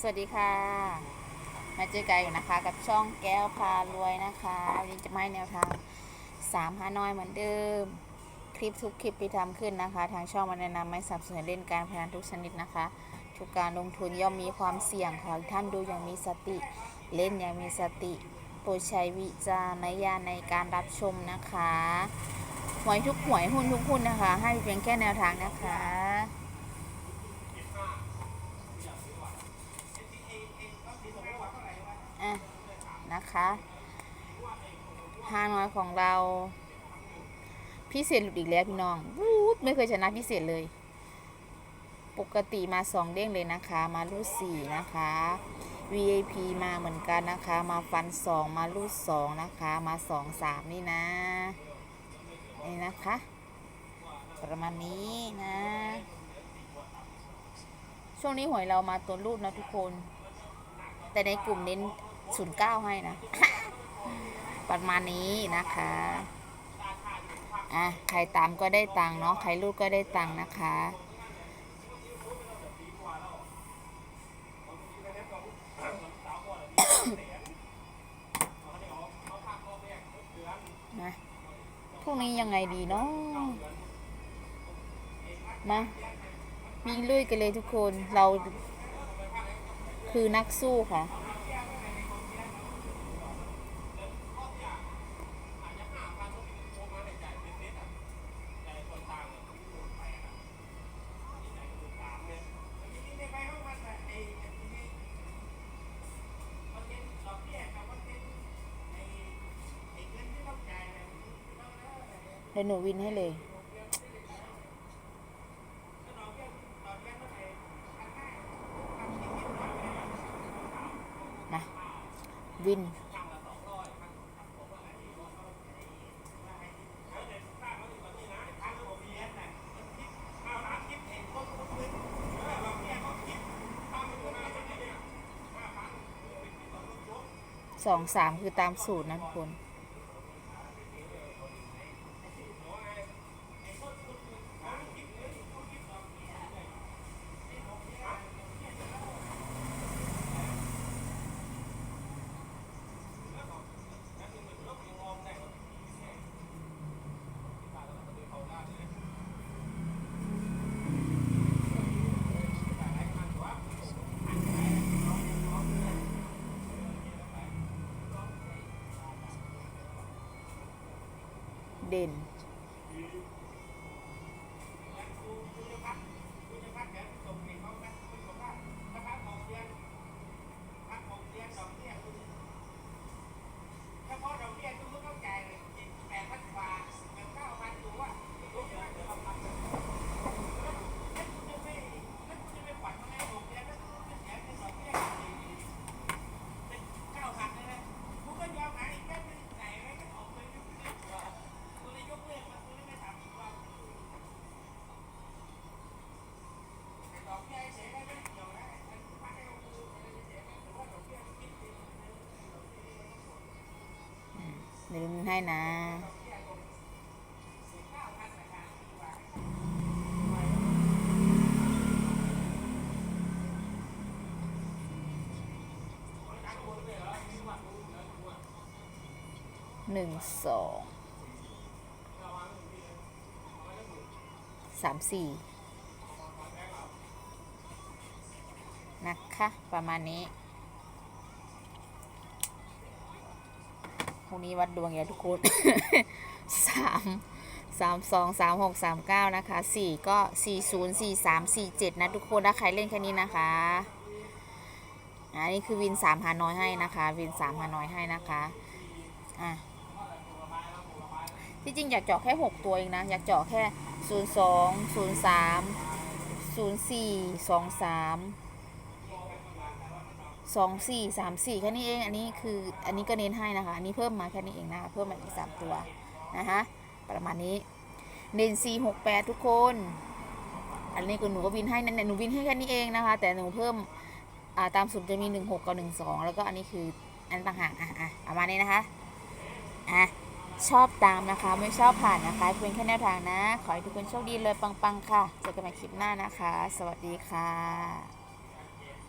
สวัสดีค่ะ มาเจอกันอยู่นะคะ กับช่องแก้วพารวยนะคะวันนี้จะไมาให้แนวทางสามฮานอยเหมือนเดิม คลิปทุกคลิปที่ทำขึ้นนะคะ ทางช่องมาแนะนำไม่สนับสนุนเล่นการพนันทุกชนิดนะคะ ทุกการลงทุนย่อมมีความเสี่ยงขอท่านดูอย่างมีสติ เล่นอย่างมีสติโปรดใช้วิจารณญาณในการรับชมนะคะหวยทุกหวยหุ้นทุกหุ้นนะคะ ให้เพียงแค่แนวทางนะคะ นะคะฮานอยของเรา พิเศษหลุดอีกแล้วพี่น้องวูดไม่เคยชนะพิเศษเลย ปกติมาสองเด้งเลยนะคะ มาลูดสี่นะคะ VIP มาเหมือนกันนะคะ มาฟันสองมาลูดสองนะคะ มาสองสามนี่นะนี่นะคะ ประมาณนี้นะ ช่วงนี้หวยเรามาตัวรูดนะทุกคน แต่ในกลุ่มเน้น 09ให้นะ ประมาณนี้นะคะอะใครตามก็ได้ตังค์เนาะใครรูดก็ได้ตังค์นะคะนะพรุ่งนี้ยังไงดีเนาะมาวิ่งลุยกันเลยทุกคนเราคือนักสู้ค่ะ เดี๋ยวหนูวินให้เลยนะวินสองสามคือตามสูตรนะทุกคน เด่น เดี๋ยวลุ้นให้นะหนึ่งสองสามสี่นะคะ ประมาณนี้ รุ่งนี้วัดดวงอย่าทุกคนสามสามสองสามหกสามเก้านะคะสี่ก็สี่ศูนย์สี่สามสี่เจ็ดนะทุกคนถ้าใครเล่นแค่นี้นะคะ อันนี้คือวินสามฮานอยให้นะคะ วินสามฮานอยให้นะคะอะที่จริงอยากเจาะแค่หกตัวเองนะ อยากเจาะแค่ศูนย์สองศูนย์สามศูนย์สี่สองสาม สองสี่สามสี่แค่นี้เอง อันนี้คืออันนี้ก็เน้นให้นะคะ อันนี้เพิ่มมาแค่นี้เองนะคะ เพิ่มมาอีกสามตัวนะคะประมาณนี้ เน้นสี่หกแปดทุกคน อันนี้ก็หนูก็วินให้นั่นหนูวินให้แค่นี้เองนะคะ แต่หนูเพิ่มาตามสูตรจะมีหนึ่งหกกับหนึ่งสองแล้วก็อันนี้คืออันต่างหากอะอะประมาณนี้นะคะอะชอบตามนะคะ ไม่ชอบผ่านนะคะเป็นแค่แนวทางนะ ขอให้ทุกคนโชคดีเลยปังๆค่ะเจอกันใหม่คลิปหน้านะคะ สวัสดีค่ะ